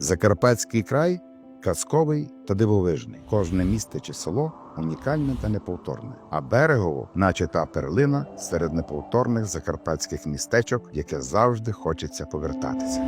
Закарпатський край казковий та дивовижний. Кожне місто чи село унікальне та неповторне. А берегово, наче та перлина серед неповторних закарпатських містечок, яке завжди хочеться повертатися.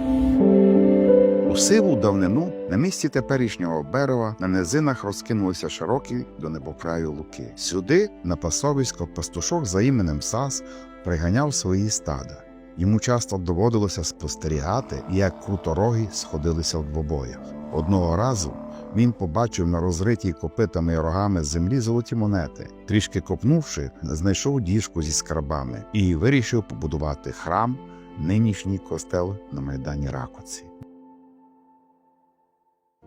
У сиву давнину на місці теперішнього берега на низинах розкинулися широкі до небокраю луки. Сюди, на пасовисько, пастушок за іменем Сас приганяв свої стада. Йому часто доводилося спостерігати, як крутороги сходилися в двобоях. Одного разу він побачив на розритій копитами і рогами землі золоті монети. Трішки копнувши, знайшов діжку зі скарбами і вирішив побудувати храм, нинішній костел на майдані Ракоці.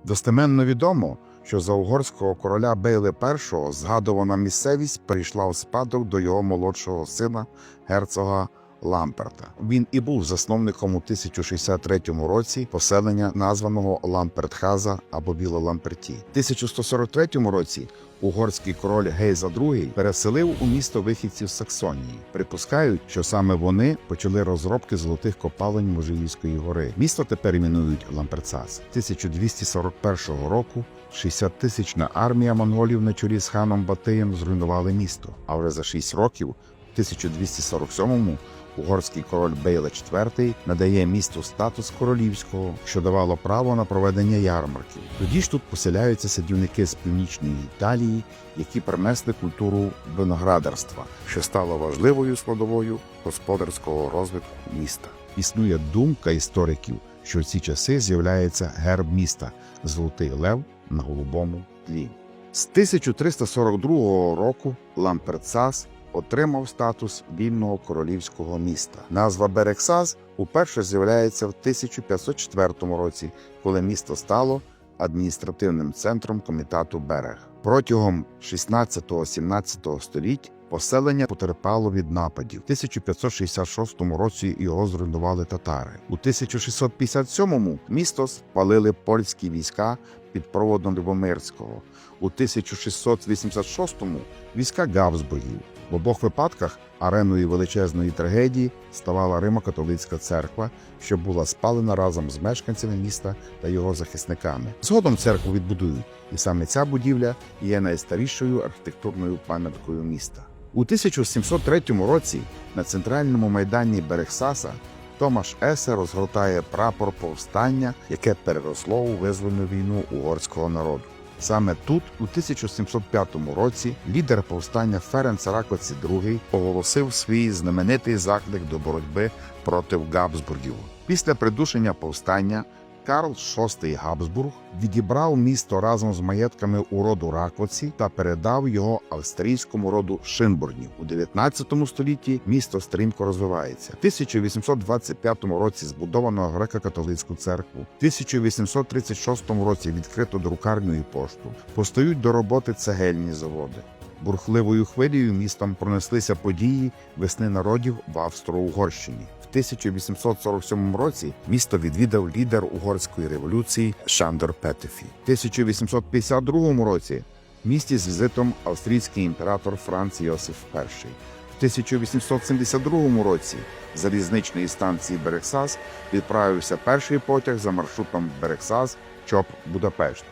Достеменно відомо, що за угорського короля Бейли І згадувана місцевість перейшла в спадок до його молодшого сина герцога Ламперта. Він і був засновником у 1063 році поселення, названого Лампертхаза або Біла Ламперті. В 1143 році угорський король Гейза II переселив у місто вихідців Саксонії. Припускають, що саме вони почали розробки золотих копалень Можигівської гори. Місто тепер іменують Ламперцас. 1241 року 60-тисячна армія монголів на чолі з ханом Батиєм зруйнували місто. А вже за 6 років, в 1247-му, угорський король Бейла IV надає місту статус королівського, що давало право на проведення ярмарків. Тоді ж тут поселяються садівники з північної Італії, які принесли культуру виноградарства, що стало важливою складовою господарського розвитку міста. Існує думка істориків, що в ці часи з'являється герб міста Золотий Лев на голубому тлі. З 1342 року Ламперцас отримав статус вільного королівського міста. Назва Берексас уперше з'являється в 1504 році, коли місто стало адміністративним центром комітату Берег. Протягом 16-17 століть поселення потерпало від нападів. У 1566 році його зруйнували татари. У 1657 місто спалили польські війська під проводом Любомирського. У 1686-му війська Габсбургів. В обох випадках ареною величезної трагедії ставала Римо-католицька церква, що була спалена разом з мешканцями міста та його захисниками. Згодом церкву відбудують, і саме ця будівля є найстарішою архітектурною пам'яткою міста. У 1703 році на центральному майдані Берексаса Томаш Есе розгортає прапор повстання, яке переросло у визвольну війну угорського народу. Саме тут, у 1705 році, лідер повстання Ференц Ракоці II оголосив свій знаменитий заклик до боротьби проти Габсбургів. Після придушення повстання Карл VI Габсбург відібрав місто разом з маєтками у роду Ракоці та передав його австрійському роду Шинбургів. У 19 столітті місто стрімко розвивається. В 1825 році збудовано греко-католицьку церкву. В 1836 році відкрито друкарню і пошту. Постають до роботи цегельні заводи. Бурхливою хвилею містом пронеслися події весни народів в Австро-Угорщині. В 1847 році місто відвідав лідер угорської революції Шандор Петефі. В 1852 році в місті з візитом австрійський імператор Франц Йосиф І. В 1872 році з залізничної станції Берексас відправився перший потяг за маршрутом Берексас Чоп Будапешт.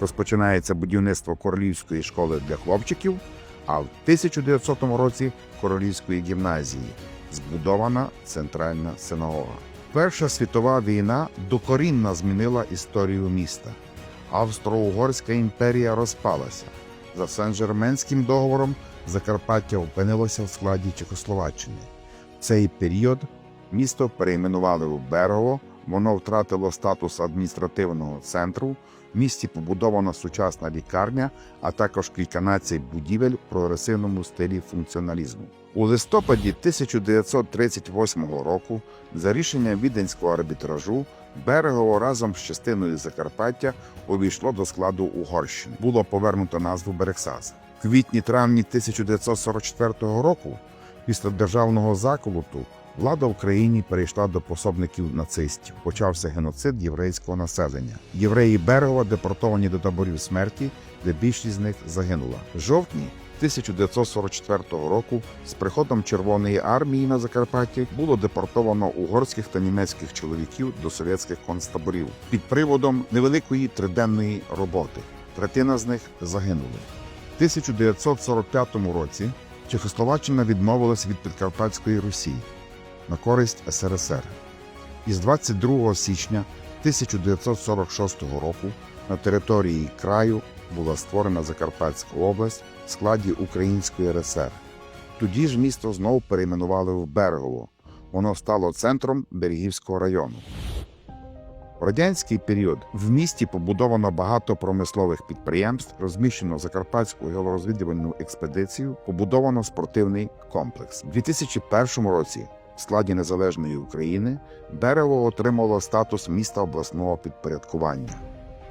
Розпочинається будівництво королівської школи для хлопчиків, а в 1900 році королівської гімназії збудована центральна синагога. Перша світова війна докорінно змінила історію міста. Австро-Угорська імперія розпалася. За Сен-Жерменським договором Закарпаття опинилося в складі Чехословаччини. В цей період місто перейменували у Берегово, воно втратило статус адміністративного центру. Місті побудована сучасна лікарня, а також кільканадцять будівель в прогресивному стилі функціоналізму. У листопаді 1938 року, за рішенням віденського арбітражу, Берегово разом з частиною Закарпаття увійшло до складу Угорщини. Було повернуто назву Берексас. В квітні-травні 1944 року, після державного заколоту, Влада в країні перейшла до пособників нацистів. Почався геноцид єврейського населення. Євреї Берегова депортовані до таборів смерті, де більшість з них загинула. В жовтні 1944 року з приходом Червоної армії на Закарпатті було депортовано угорських та німецьких чоловіків до совєтських концтаборів під приводом невеликої триденної роботи. Третина з них загинули. В 1945 році Чехословаччина відмовилась від Підкарпатської Русі на користь СРСР. Із 22 січня 1946 року на території краю була створена Закарпатська область в складі Української РСР. Тоді ж місто знову перейменували в Берегово. Воно стало центром Берегівського району. В радянський період в місті побудовано багато промислових підприємств, розміщено Закарпатську геологорозвідувальну експедицію, побудовано спортивний комплекс. У 2001 році складі незалежної України Берево отримало статус міста обласного підпорядкування.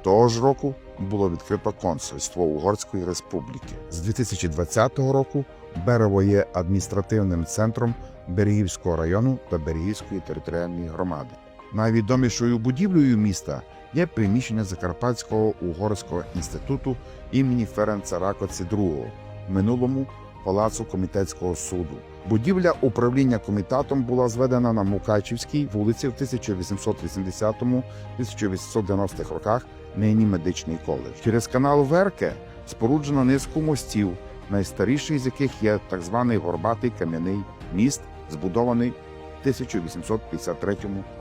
Того ж року було відкрито консульство Угорської республіки. З 2020 року Берево є адміністративним центром Берегівського району та Берегівської територіальної громади. Найвідомішою будівлею міста є приміщення Закарпатського угорського інституту імені Ференца Ракоці II, в минулому палацу комітетського суду. Будівля управління комітетом була зведена на Мукачівській вулиці в 1880-1890 роках, нині медичний коледж. Через канал Верке споруджено низку мостів, найстаріший з яких є так званий горбатий кам'яний міст, збудований в 1853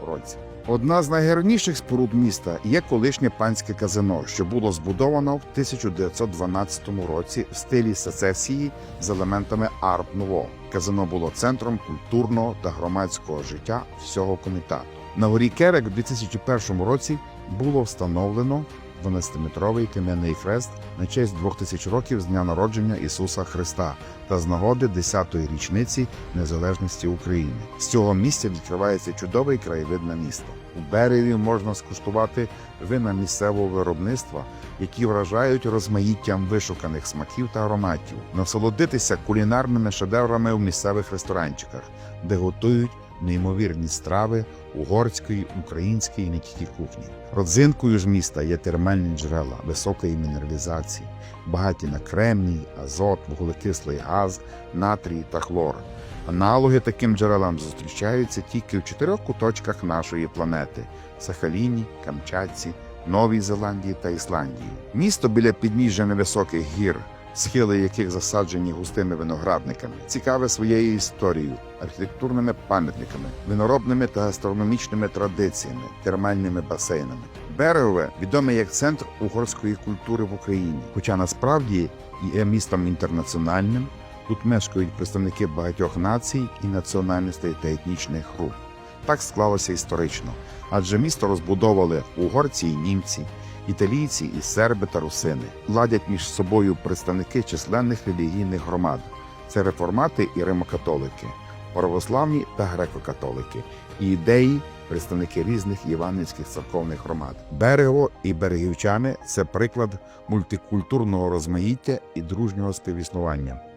році. Одна з найгарніших споруд міста є колишнє панське казино, що було збудовано в 1912 році в стилі сецесії з елементами арт нуво. Казино було центром культурного та громадського життя всього комітету. На горі Керек у 2001 році було встановлено 12-метровий кам'яний хрест на честь 2000 років з дня народження Ісуса Христа та з нагоди 10-ї річниці незалежності України. З цього місця відкривається чудовий краєвид на місто. У березі можна скуштувати вина місцевого виробництва, які вражають розмаїттям вишуканих смаків та ароматів, насолодитися кулінарними шедеврами у місцевих ресторанчиках, де готують неймовірні страви угорської, української не тільки кухні. Родзинкою ж міста є термальні джерела високої мінералізації, багаті на кремній, азот, вуглекислий газ, натрій та хлор. Аналоги таким джерелам зустрічаються тільки в чотирьох куточках нашої планети: Сахаліні, Камчатці, Новій Зеландії та Ісландії. Місто біля підніжжя невисоких гір, схили яких засаджені густими виноградниками, цікаве своєю історією, архітектурними пам'ятниками, виноробними та гастрономічними традиціями, термальними басейнами. Берегове відоме як центр угорської культури в Україні, хоча насправді є містом інтернаціональним. Тут мешкають представники багатьох націй і національностей та етнічних груп. Так склалося історично, адже місто розбудовували угорці і німці, італійці і серби та русини. Ладять між собою представники численних релігійних громад. Це реформати і римокатолики, православні та греко-католики, і ідеї представники різних євангельських церковних громад. Берего і берегівчани це приклад мультикультурного розмаїття і дружнього співіснування.